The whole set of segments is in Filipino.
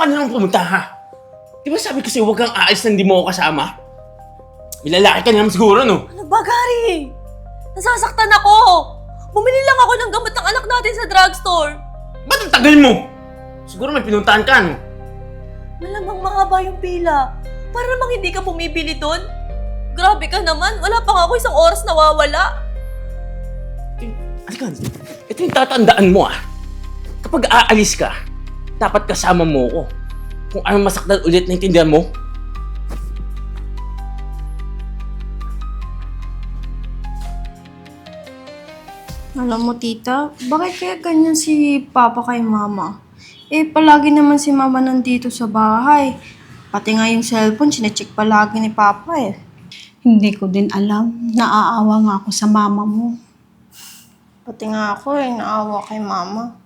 ka na lang pumunta ha? Di ba sabi sa'yo huwag kang aalis na hindi mo ako kasama? May lalaki ka na naman siguro, no? Ano ba, Gary? Nasasaktan ako! Bumili lang ako ng gamot ng anak natin sa drugstore. Ba't ang tagal mo? Siguro may pinuntahan ka, no? Malamang mahaba yung pila. Para namang hindi ka bumibili doon. Grabe ka naman. Wala pa nga ako isang oras nawawala. Halika, ito yung tatandaan mo ah. Kapag aalis ka, dapat kasama mo ko. Kung ano masaktan ulit, naintindihan mo? Alam mo, tita, bakit kaya ganyan si Papa kay Mama? Eh, palagi naman si Mama nandito sa bahay. Pati nga yung cellphone, sinecheck palagi ni Papa eh. Hindi ko din alam. Naaawa nga ako sa mama mo. Pati nga ako eh, naawa kay Mama.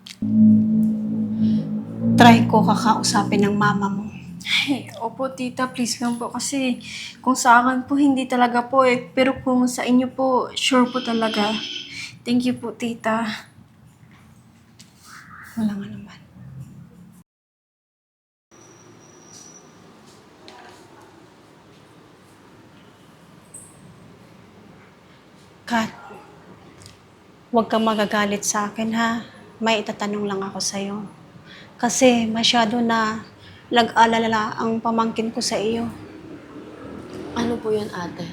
Try ko kakausapin ng mama mo. Ay, opo, tita, please lang po. Kasi kung sa akin po, hindi talaga po eh. Pero kung sa inyo po, sure po talaga. Thank you po, tita. Wala nga naman. Kat, huwag kang magagalit sa akin ha. May itatanong lang ako sa'yo. Kasi masyado na lag-alala ang pamangkin ko sa iyo. Ano po yun, ate?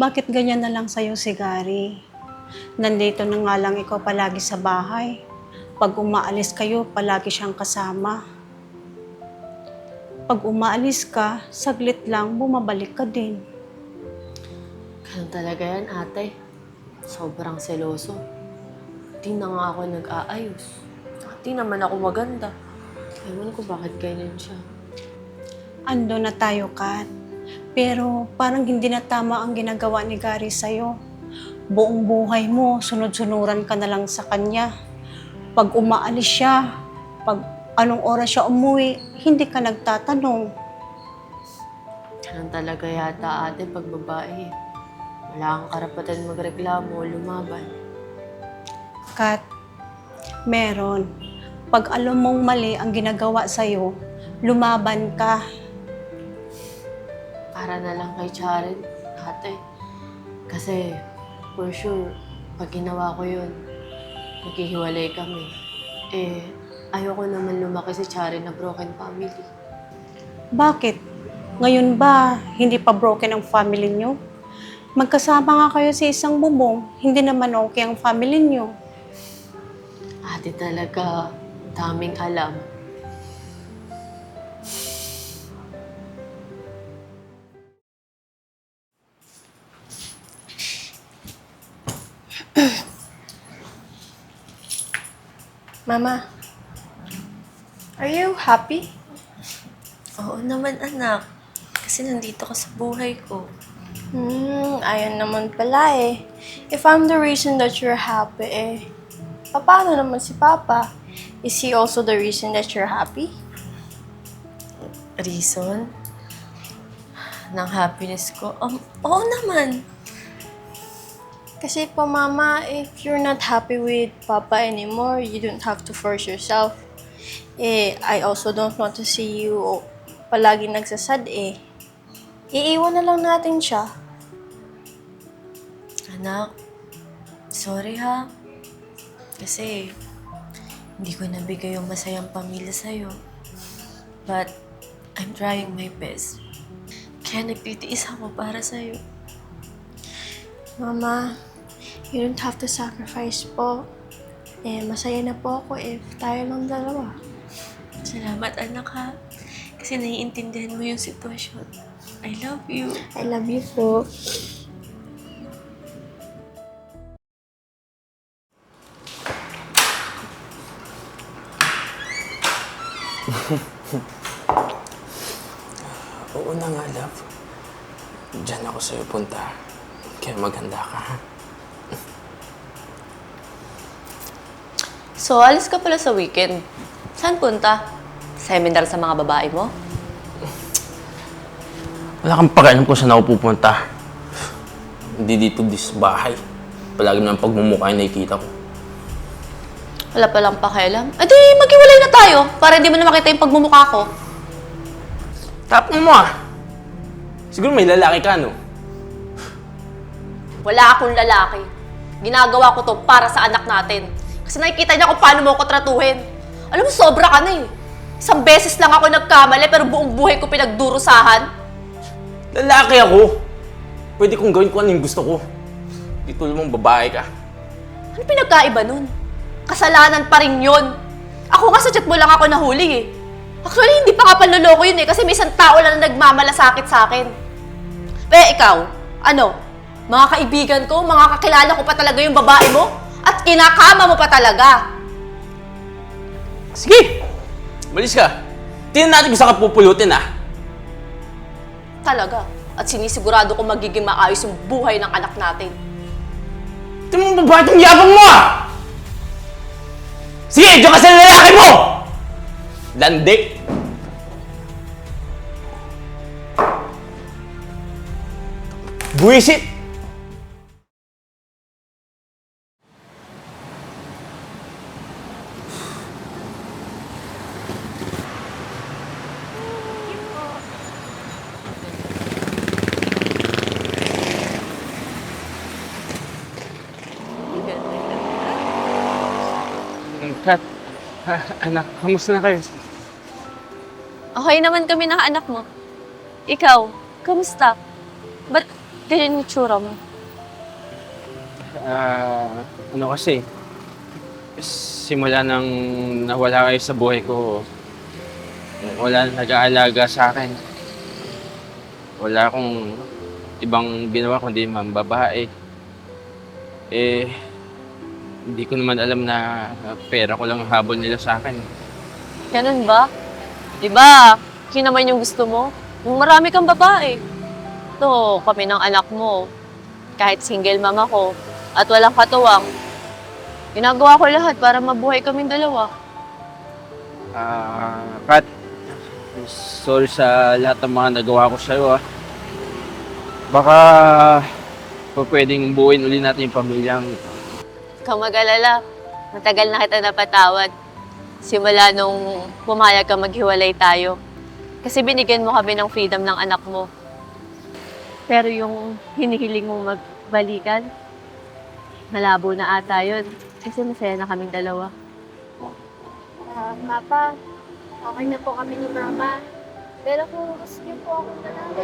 Bakit ganyan na lang sa'yo si Gary? Nandito na nga lang ikaw palagi sa bahay. Pag umaalis kayo, palagi siyang kasama. Pag umaalis ka, saglit lang, bumabalik ka din. Ganun talaga yan, ate. Sobrang seloso. Di na nga ako nag-aayos. Di naman ako maganda. Ewan ko bakit ganyan siya. Ando na tayo, Kat. Pero parang hindi na tama ang ginagawa ni Gary sa'yo. Buong buhay mo, sunod-sunuran ka na lang sa kanya. Pag umaalis siya, pag anong oras siya umuwi, hindi ka nagtatanong. Ganun talaga yata, ate, pag babae. Wala kang karapatan magreklamo o lumaban. Kat, meron. Pag alam mong mali ang ginagawa sa'yo, lumaban ka. Para na lang kay Chared, ate. Kasi, for sure, pag ginawa ko yun, maghihiwalay kami. Eh, ayoko naman lumaki si Chared na broken family. Bakit? Ngayon ba, hindi pa broken ang family niyo? Magkasama nga kayo sa isang bubong, hindi naman okay ang family niyo. Ate talaga, daming alam. Mama, are you happy? Oo naman, anak. Kasi nandito ka sa buhay ko. Hmm, ayun naman pala eh. If I'm the reason that you're happy eh, paano naman si Papa? Is he also the reason that you're happy? Reason? Ng happiness ko? Um, oo naman. Kasi po, Mama, if you're not happy with Papa anymore, you don't have to force yourself. Eh, I also don't want to see you palagi nagsasad eh. Iiwan na lang natin siya. Anak, sorry ha. Kasi, hindi ko nabigay yung masayang pamilya sa'yo. But, I'm trying my best. Kaya nagtitiis ako para sa'yo. Mama, you don't have to sacrifice po. Eh, masaya na po ako if tayo lang dalawa. Salamat anak ha. Kasi naiintindihan mo yung sitwasyon. I love you. I love you po. Oo na nga, love. Diyan ako sa'yo punta. Kaya maganda ka, ha? So, alis ka pala sa weekend. Saan punta? Seminar sa mga babae mo? Wala kang pakialam kung saan ako pupunta. Hindi dito dis bahay. Palagi naman pagmumukha yung nakikita ko. Wala palang pakialam. Eh di, maghiwalay na tayo para hindi mo na makita yung pagmumukha ko. Tapang mo ah. Siguro may lalaki ka, no? Wala akong lalaki. Ginagawa ko to para sa anak natin. Kasi nakikita niya kung paano mo ako tratuhin. Alam mo, sobra ka na eh. Isang beses lang ako nagkamali pero buong buhay ko pinagdurusahan. Lalaki ako. Pwede kong gawin kung ano yung gusto ko. Di tulad mong babae ka. Ano pinagkaiba nun? Kasalanan pa rin yun. Ako nga sa chat mo lang ako nahuli eh. Actually, hindi pa nga panloloko yun eh kasi may isang tao lang na nagmamalasakit sa akin. Pero ikaw, ano? Mga kaibigan ko, mga kakilala ko pa talaga yung babae mo? At kinakama mo pa talaga. Sige! Malis ka. Tingnan natin kung saan ka pupulutin ah. Talaga. At sinisigurado ko magiging maayos yung buhay ng anak natin. Tingnan mo babae itong yabang mo ah! Sige, diyan ka sa lalaki mo! Landik! Buisit! Kat, anak, kamusta na kayo? Okay naman kami ng anak mo. Ikaw, kamusta? Ganyan yung tsura mo? Ah, ano kasi, simula nang nawala kayo sa buhay ko, wala nang nag-aalaga sa akin. Wala akong ibang ginawa kundi mambabae. Eh, hindi ko naman alam na pera ko lang ang habol nila sa akin. Ganun ba? Di ba, yun naman yung gusto mo? Yung marami kang babae. Ito, kami ng anak mo. Kahit single mama ko at walang katuwang. Ginagawa ko lahat para mabuhay kaming dalawa. Ah, Kat, sorry sa lahat ng mga nagawa ko sa'yo ah. Baka pa pwedeng buuin uli natin yung pamilyang Kang mag-alala, matagal na kita napatawad. Simula nung pumayag ka maghiwalay tayo. Kasi binigyan mo kami ng freedom ng anak mo. Pero yung hinihiling mong magbalikan, malabo na ata yun. Kasi masaya na kaming dalawa. Ah, Papa, okay na po kami ni Mama. Pero kung gusto niyo po ako manalo,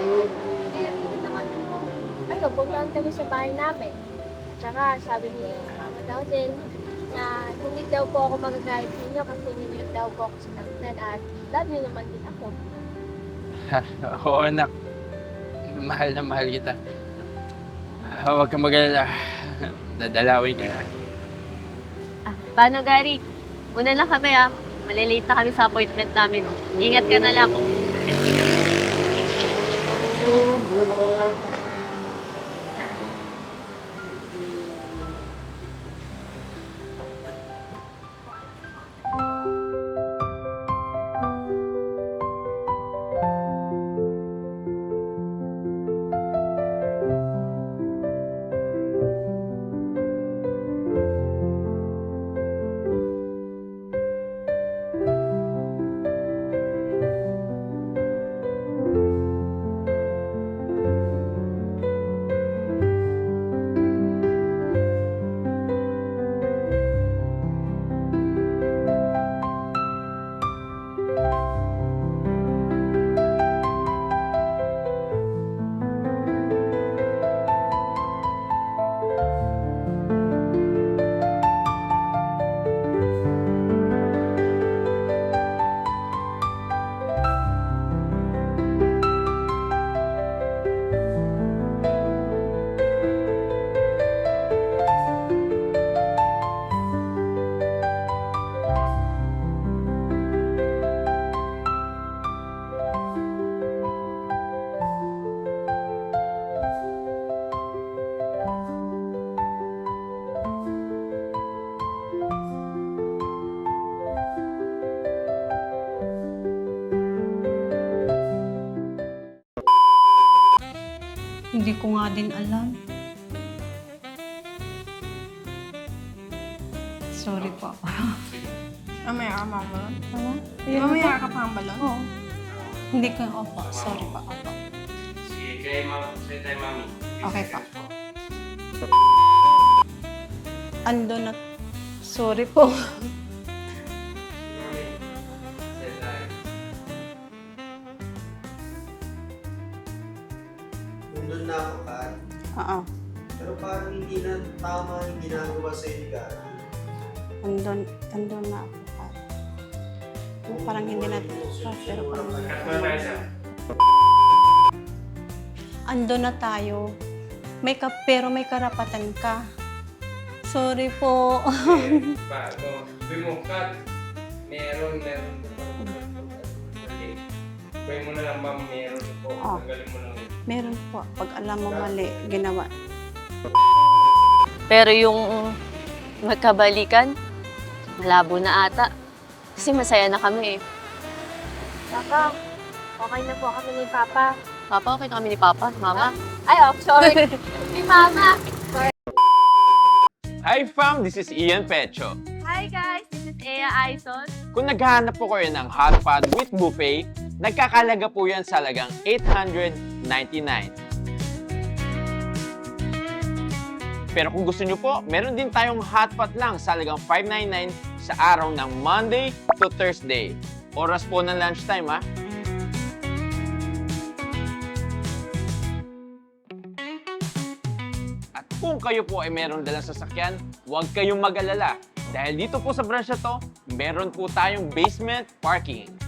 eh, pwede naman po. Ano, puntahan kami sa bahay namin. Tsaka, sabi ni Mama daw din, na hindi daw po ako magagalit sa inyo kasi hindi daw po ako sinaktan at love niyo naman din ako. Oo, anak. Mahal na mahal kita. Ah, Huwag kang mag-alala. Dadalawin ka. Ah, paano Gary? Una lang kami ah. Malilate na kami sa appointment namin. Ingat ka na lang. Nga din alam. Sorry po. Mamaya ka pang balon? Ano? Ayun Mamaya po. ka pang balon? Oo. Hindi ko, opo. Sorry po. Opo. Sige, kay mama, say tayo mami. Okay po. Ando na. Sorry po. Nandun na ako, Kat. Oo. Pero parang hindi na tama yung ginagawa sa ni Gary. Andun, andun na ako. Parang hindi na, pero parang mo na tayo. May ka, pero may karapatan ka. Sorry po. Sabi mo, cut. Meron, meron. Pwede mo na lang, ma'am, meron po. Oh. Tanggalin mo lang. Meron po. Pag alam mo mali, ginawa. Pero yung magkabalikan, malabo na ata. Kasi masaya na kami eh. Papa, okay na po kami ni Papa. Papa, okay na kami ni Papa, Mama. Ay, oh, sorry. ni Mama. Hi fam, this is Ian Pecho. Hi guys, this is Ea Aison. Kung naghahanap po kayo ng hot pot with buffet, nagkakalaga po yan sa lagang 899. Pero kung gusto nyo po, meron din tayong hot pot lang sa lagang 599 sa araw ng Monday to Thursday. Oras po ng lunchtime ha. At kung kayo po ay meron dalang sasakyan, huwag kayong mag-alala. Dahil dito po sa branch na to, meron po tayong basement parking.